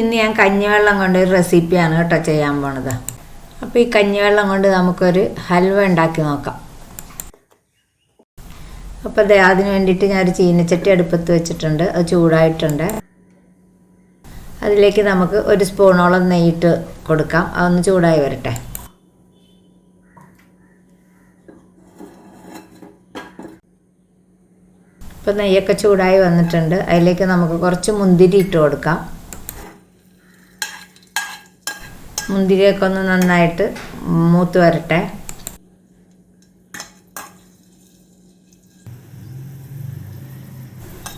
ഇന്ന് ഞാൻ കഞ്ഞിവെള്ളം കൊണ്ട് ഒരു റെസിപ്പിയാണ് കേട്ടോ ചെയ്യാൻ പോണത്. അപ്പോൾ ഈ കഞ്ഞിവെള്ളം കൊണ്ട് നമുക്കൊരു ഹൽവ ഉണ്ടാക്കി നോക്കാം. അപ്പോൾ അതെ അതിന് വേണ്ടിയിട്ട് ഞാനൊരു ചീനച്ചട്ടി അടുപ്പത്ത് വെച്ചിട്ടുണ്ട്. അത് ചൂടായിട്ടുണ്ട്. അതിലേക്ക് നമുക്ക് ഒരു സ്പൂണോളം നെയ്യിട്ട് കൊടുക്കാം. അതൊന്ന് ചൂടായി വരട്ടെ. ഇപ്പം നെയ്യൊക്കെ ചൂടായി വന്നിട്ടുണ്ട്. അതിലേക്ക് നമുക്ക് കുറച്ച് മുന്തിരി ഇട്ട് കൊടുക്കാം. മുന്തിരിയൊക്കെ ഒന്ന് നന്നായിട്ട് മൂത്ത് വരട്ടെ.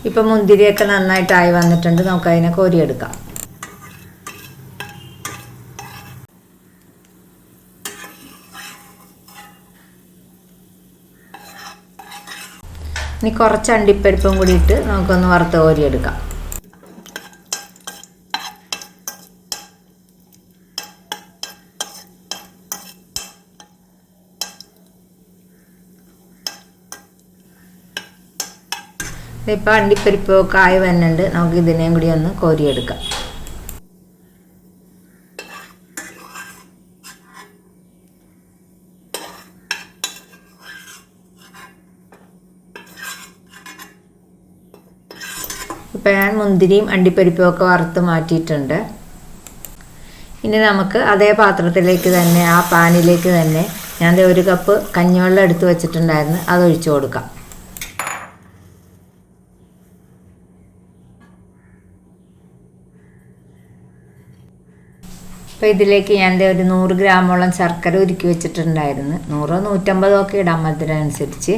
ഇപ്പം മുന്തിരിയൊക്കെ നന്നായിട്ടായി വന്നിട്ടുണ്ട്. നമുക്ക് അതിനെ കോരിയെടുക്കാം. ഇനി കുറച്ച് അണ്ടിപ്പരിപ്പും കൂടിയിട്ട് നമുക്കൊന്ന് വറുത്ത് കോരിയെടുക്കാം. ഇതിപ്പോൾ അണ്ടിപ്പരിപ്പൊക്കെ ആയി വരുന്നുണ്ട്. നമുക്ക് ഇതിനെയും കൂടി ഒന്ന് കോരിയെടുക്കാം. ഇപ്പം ഞാൻ മുന്തിരിയും അണ്ടിപ്പരിപ്പും ഒക്കെ വറുത്ത് മാറ്റിയിട്ടുണ്ട്. ഇനി നമുക്ക് അതേ പാത്രത്തിലേക്ക് തന്നെ ആ പാനിലേക്ക് തന്നെ ഞാൻ ഒരു കപ്പ് കഞ്ഞിവെള്ളം എടുത്ത് വെച്ചിട്ടുണ്ടായിരുന്നു. അത് ഒഴിച്ചു കൊടുക്കാം. അപ്പോൾ ഇതിലേക്ക് ഞാൻ ഒരു നൂറ് ഗ്രാമോളം ശർക്കര ഉരുക്കി വെച്ചിട്ടുണ്ടായിരുന്നു. നൂറോ നൂറ്റമ്പതോ ഒക്കെ ഇടാം മധുരം അനുസരിച്ച്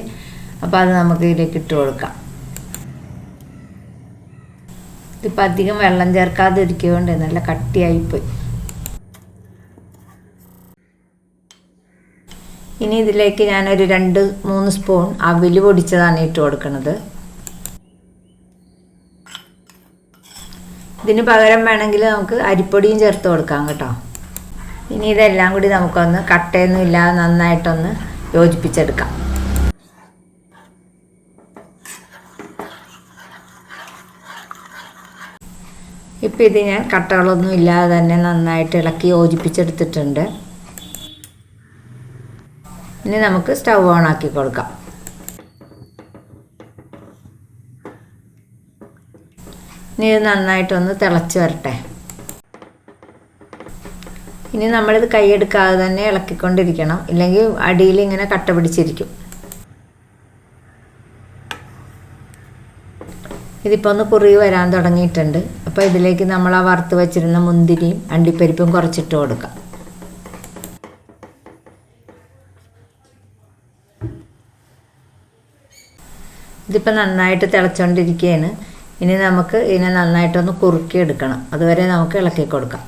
അപ്പോൾ അത് നമുക്ക് ഇതിലേക്ക് ഇട്ട് കൊടുക്കാം. ഇതിപ്പോൾ അധികം വെള്ളം ചേർക്കാതെ ഒരുക്കിയതുകൊണ്ട് നല്ല കട്ടിയായിപ്പോയി. ഇനി ഇതിലേക്ക് ഞാനൊരു രണ്ട് മൂന്ന് സ്പൂൺ അവിൽ പൊടിച്ചതാണ് ഇട്ട് കൊടുക്കുന്നത് ഇതിന് പകരം വേണമെങ്കിൽ നമുക്ക് അരിപ്പൊടിയും ചേർത്ത് കൊടുക്കാം കേട്ടോ. ഇനി ഇതെല്ലാം കൂടി നമുക്കൊന്ന് കട്ടയൊന്നും ഇല്ലാതെ നന്നായിട്ടൊന്ന് യോജിപ്പിച്ചെടുക്കാം. ഇപ്പം ഇത് ഞാൻ കട്ടകളൊന്നും ഇല്ലാതെ തന്നെ നന്നായിട്ട് ഇളക്കി യോജിപ്പിച്ചെടുത്തിട്ടുണ്ട്. ഇനി നമുക്ക് സ്റ്റൗ ഓൺ ആക്കി കൊടുക്കാം. ഇനി ഇത് നന്നായിട്ടൊന്ന് തിളച്ച് വരട്ടെ. ഇനി നമ്മളിത് കൈയെടുക്കാതെ തന്നെ ഇളക്കിക്കൊണ്ടിരിക്കണം. ഇല്ലെങ്കിൽ അടിയിൽ ഇങ്ങനെ കട്ട പിടിച്ചിരിക്കും. ഇതിപ്പോൾ ഒന്ന് കുറി വരാൻ തുടങ്ങിയിട്ടുണ്ട്. അപ്പോൾ ഇതിലേക്ക് നമ്മൾ ആ വറുത്ത് വെച്ചിരുന്ന മുന്തിരിയും അണ്ടിപ്പരിപ്പും കുറച്ചിട്ട് കൊടുക്കാം. ഇതിപ്പോൾ നന്നായിട്ട് തിളച്ചുകൊണ്ടിരിക്കുകയാണ് ഇനി നമുക്ക് ഇതിനെ നന്നായിട്ടൊന്ന് കുറുക്കി എടുക്കണം അതുവരെ നമുക്ക് ഇളക്കി കൊടുക്കാം.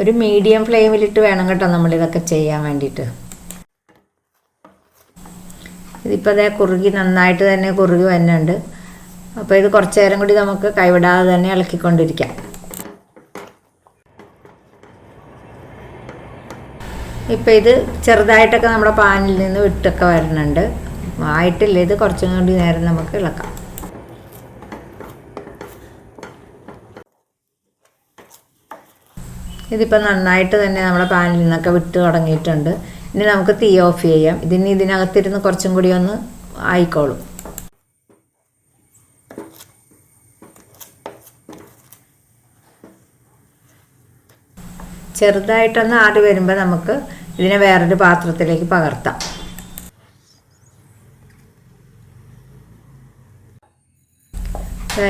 ഒരു മീഡിയം ഫ്ലെയിമിലിട്ട് വേണം കേട്ടോ നമ്മളിതൊക്കെ ചെയ്യാൻ വേണ്ടിയിട്ട്. ഇതിപ്പോൾ അതേ കുറുകി നന്നായിട്ട് തന്നെ കുറുകി വരുന്നുണ്ട് അപ്പോൾ ഇത് കുറച്ച് നേരം കൂടി നമുക്ക് കൈവിടാതെ തന്നെ ഇളക്കിക്കൊണ്ടിരിക്കാം. ഇപ്പം ഇത് ചെറുതായിട്ടൊക്കെ നമ്മുടെ പാനിൽ നിന്ന് വിട്ടൊക്കെ വരുന്നുണ്ട്. ആയിട്ടില്ല ഇത് കുറച്ചും കൂടി നേരം നമുക്ക് ഇളക്കാം. ഇതിപ്പോൾ നന്നായിട്ട് തന്നെ നമ്മുടെ പാനിൽ നിന്നൊക്കെ വിട്ട് തുടങ്ങിയിട്ടുണ്ട്. ഇനി നമുക്ക് തീ ഓഫ് ചെയ്യാം. ഇതിന് ഇതിനകത്തിരുന്ന് കുറച്ചും കൂടി ഒന്ന് ആയിക്കോളും. ചെറുതായിട്ടൊന്ന് ആറി വരുമ്പോൾ നമുക്ക് ഇതിനെ വേറൊരു പാത്രത്തിലേക്ക് പകർത്താം.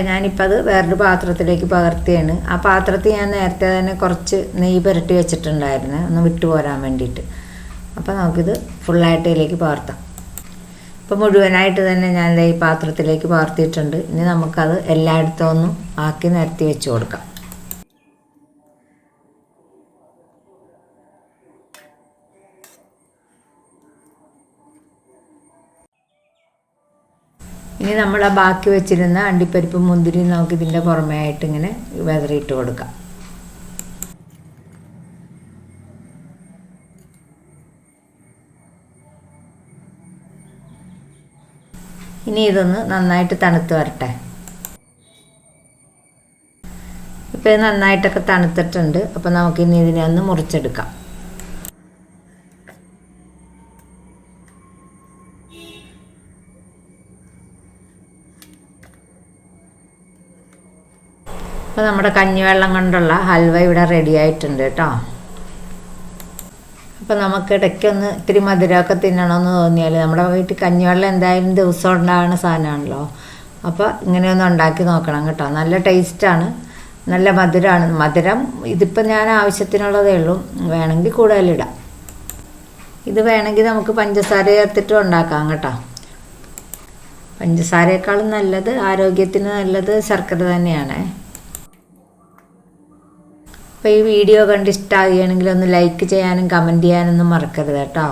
ഞാനിപ്പോൾ അത് വേറൊരു പാത്രത്തിലേക്ക് പകർത്തിയാണ്. ആ പാത്രത്തിൽ ഞാൻ നേരത്തെ തന്നെ കുറച്ച് നെയ്യ് പുരട്ടി വെച്ചിട്ടുണ്ടായിരുന്നു. ഒന്ന് വിട്ടുപോരാൻ വേണ്ടിയിട്ട്. അപ്പോൾ നമുക്കിത് ഫുള്ളായിട്ട് ഇതിലേക്ക് പകർത്താം. ഇപ്പോൾ മുഴുവനായിട്ട് തന്നെ ഞാൻ ഈ പാത്രത്തിലേക്ക് പകർത്തിയിട്ടുണ്ട്. ഇനി നമുക്കത് എല്ലായിടത്തും ഒന്നും ആക്കി നിരത്തി വെച്ച് കൊടുക്കാം. ഇനി നമ്മൾ ആ ബാക്കി വെച്ചിരുന്ന അണ്ടിപ്പരിപ്പ് മുന്തിരി നമുക്ക് ഇതിന്റെ പുറമേ ആയിട്ട് ഇങ്ങനെ വെതറിയിട്ട് കൊടുക്കാം. ഇനി ഇതൊന്ന് നന്നായിട്ട് തണുത്ത് വരട്ടെ. ഇപ്പോൾ ഇത് നന്നായിട്ടൊക്കെ തണുത്തിട്ടുണ്ട്. അപ്പോൾ നമുക്കിനി ഇതിനെ ഒന്ന് മുറിച്ചെടുക്കാം. അപ്പോൾ നമ്മുടെ കഞ്ഞിവെള്ളം കൊണ്ടുള്ള ഹൽവ ഇവിടെ റെഡി ആയിട്ടുണ്ട് കേട്ടോ അപ്പോൾ നമുക്ക് ഇടയ്ക്കൊന്ന് ഇത്തിരി മധുരമൊക്കെ തിന്നണമെന്ന് തോന്നിയാൽ നമ്മുടെ വീട്ടിൽ കഞ്ഞിവെള്ളം എന്തായാലും ദിവസം ഉണ്ടാകുന്ന സാധനമാണല്ലോ. അപ്പോൾ ഇങ്ങനെയൊന്ന് ഉണ്ടാക്കി നോക്കണം കേട്ടോ. നല്ല ടേസ്റ്റാണ് നല്ല മധുരമാണ്. മധുരം ഇതിപ്പോൾ ഞാൻ ആവശ്യത്തിനുള്ളതേ ഉള്ളൂ. വേണമെങ്കിൽ കൂടുതലിടാം ഇത് വേണമെങ്കിൽ നമുക്ക് പഞ്ചസാര ചേർത്തിട്ടും ഉണ്ടാക്കാം കേട്ടോ. പഞ്ചസാരയേക്കാളും നല്ലത് ആരോഗ്യത്തിന് നല്ലത് ശർക്കര തന്നെയാണ്. അപ്പോൾ ഈ വീഡിയോ കണ്ട് ഇഷ്ടമാകുകയാണെങ്കിൽ ഒന്ന് ലൈക്ക് ചെയ്യാനും കമന്റ് ചെയ്യാനൊന്നും മറക്കരുത് കേട്ടോ.